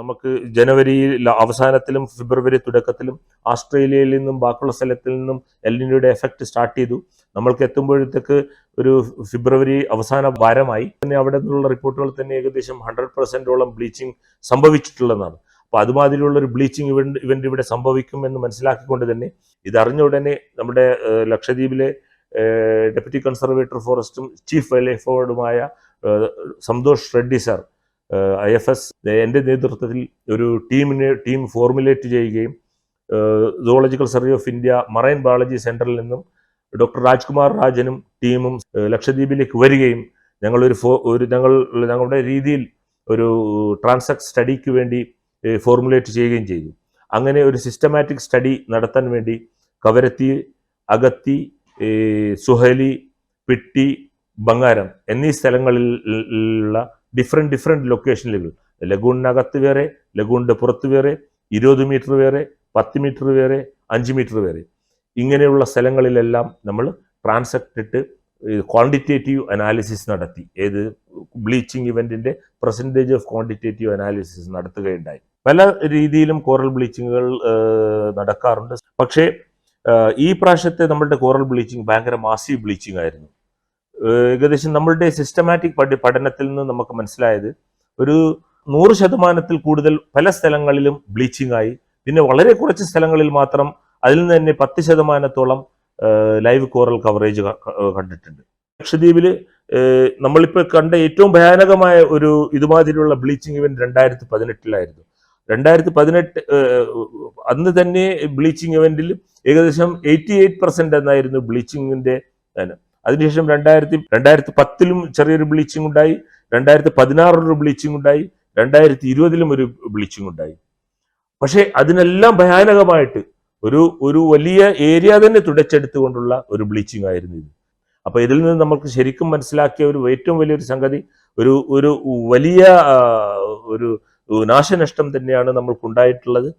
നമുക്ക് ജനുവരിയിൽ അവസാനത്തിലും ഫെബ്രുവരി തുടക്കത്തിലും ആസ്ട്രേലിയയിൽ നിന്നും ബാക്കിയുള്ള സ്ഥലത്തിൽ നിന്നും എല്ലിനിയുടെ എഫക്റ്റ് സ്റ്റാർട്ട് ചെയ്തു. നമ്മൾക്ക് എത്തുമ്പോഴത്തേക്ക് ഒരു ഫെബ്രുവരി അവസാന വാരമായി. തന്നെ അവിടെ നിന്നുള്ള റിപ്പോർട്ടുകൾ തന്നെ ഏകദേശം ഹൺഡ്രഡ് പെർസെന്റോളം ബ്ലീച്ചിങ് സംഭവിച്ചിട്ടുള്ളതാണ്. അപ്പോൾ അതുമാതിരിയുള്ള ഒരു ബ്ലീച്ചിങ് ഇവന്റ് ഇവന്റ് ഇവിടെ സംഭവിക്കും എന്ന് മനസ്സിലാക്കിക്കൊണ്ട് തന്നെ ഇതറിഞ്ഞ ഉടനെ നമ്മുടെ ലക്ഷദ്വീപിലെ ഡെപ്യൂട്ടി കൺസർവേറ്റർ ഫോറസ്റ്റും chief wildlife ഫോർഡുമായ Santhosh Reddy sir I F S എന്റെ നേതൃത്വത്തിൽ ഒരു ടീമിനെ ടീം ഫോർമുലേറ്റ് ചെയ്യുകയും zoological survey of India marine biology സെന്ററിൽ നിന്നും ഡോക്ടർ രാജ്കുമാർ രാജനും ടീമും ലക്ഷദ്വീപിലേക്ക് വരികയും ഞങ്ങളൊരു ഫോ ഒരു ഞങ്ങൾ ഞങ്ങളുടെ രീതിയിൽ ഒരു ട്രാൻസാക്ട് സ്റ്റഡിക്ക് വേണ്ടി ഫോർമുലേറ്റ് ചെയ്യുകയും ചെയ്തു. അങ്ങനെ ഒരു സിസ്റ്റമാറ്റിക് സ്റ്റഡി നടത്താൻ വേണ്ടി കവരത്തി അഗത്തി സുഹലി പിട്ടി ബംഗാരം എന്നീ സ്ഥലങ്ങളിൽ ഉള്ള ഡിഫറെന്റ് ഡിഫറെന്റ് ലൊക്കേഷനിലുകൾ ലഗൂണിനകത്ത് വേറെ ലഗൂണിന്റെ പുറത്ത് വേറെ ഇരുപത് മീറ്റർ വേറെ പത്ത് മീറ്റർ വേറെ അഞ്ച് മീറ്റർ വേറെ. ഇങ്ങനെയുള്ള സ്ഥലങ്ങളിലെല്ലാം നമ്മൾ ട്രാൻസക്ട് ഇട്ട് ക്വാണ്ടിറ്റേറ്റീവ് അനാലിസിസ് നടത്തി. ഏത് ബ്ലീച്ചിങ് ഇവന്റിന്റെ പെർസെന്റേജ് ഓഫ് ക്വാണ്ടിറ്റേറ്റീവ് അനാലിസിസ് നടത്തുകയുണ്ടായി. പല രീതിയിലും കോറൽ ബ്ലീച്ചിങ്ങുകൾ നടക്കാറുണ്ട്. പക്ഷേ ഈ പ്രാവശ്യത്തെ നമ്മളുടെ കോറൽ ബ്ലീച്ചിങ് ഭയങ്കര മാസീവ് ബ്ലീച്ചിങ് ആയിരുന്നു ഏകദേശം നമ്മളുടെ സിസ്റ്റമാറ്റിക് പഠി പഠനത്തിൽ നിന്ന് നമുക്ക് മനസ്സിലായത് ഒരു നൂറ് ശതമാനത്തിൽ കൂടുതൽ പല സ്ഥലങ്ങളിലും ബ്ലീച്ചിങ് ആയി. പിന്നെ വളരെ കുറച്ച് സ്ഥലങ്ങളിൽ മാത്രം അതിൽ നിന്ന് തന്നെ പത്ത് ശതമാനത്തോളം ലൈവ് കോറൽ കവറേജ് കണ്ടിട്ടുണ്ട്. ലക്ഷദ്വീപിൽ നമ്മളിപ്പോൾ കണ്ട ഏറ്റവും ഭയാനകമായ ഒരു ഇതുമാതിരിയുള്ള ബ്ലീച്ചിങ് ഇവന്റ് രണ്ടായിരത്തി പതിനെട്ടിലായിരുന്നു രണ്ടായിരത്തി പതിനെട്ട് അന്ന് തന്നെ ബ്ലീച്ചിങ് ഇവന്റിൽ ഏകദേശം എയ്റ്റി എയ്റ്റ് പെർസെന്റ് എന്നായിരുന്നു ബ്ലീച്ചിങ്ങിന്റെ അതിനുശേഷം രണ്ടായിരത്തി രണ്ടായിരത്തി പത്തിലും ചെറിയൊരു ബ്ലീച്ചിങ് ഉണ്ടായി. രണ്ടായിരത്തി പതിനാറിലൊരു ബ്ലീച്ചിങ് ഉണ്ടായി. രണ്ടായിരത്തി ഇരുപതിലും ഒരു ബ്ലീച്ചിങ് ഉണ്ടായി. പക്ഷേ അതിനെല്ലാം ഭയാനകമായിട്ട് ഒരു ഒരു വലിയ ഏരിയ തന്നെ തുടച്ചെടുത്തുകൊണ്ടുള്ള ഒരു ബ്ലീച്ചിങ് ആയിരുന്നു ഇത്. അപ്പൊ ഇതിൽ നിന്ന് നമുക്ക് ശരിക്കും മനസ്സിലാക്കിയ ഒരു ഏറ്റവും വലിയൊരു സംഗതി ഒരു ഒരു വലിയ ഒരു നാശനഷ്ടം തന്നെയാണ് നമ്മൾക്കുണ്ടായിട്ടുള്ളത്.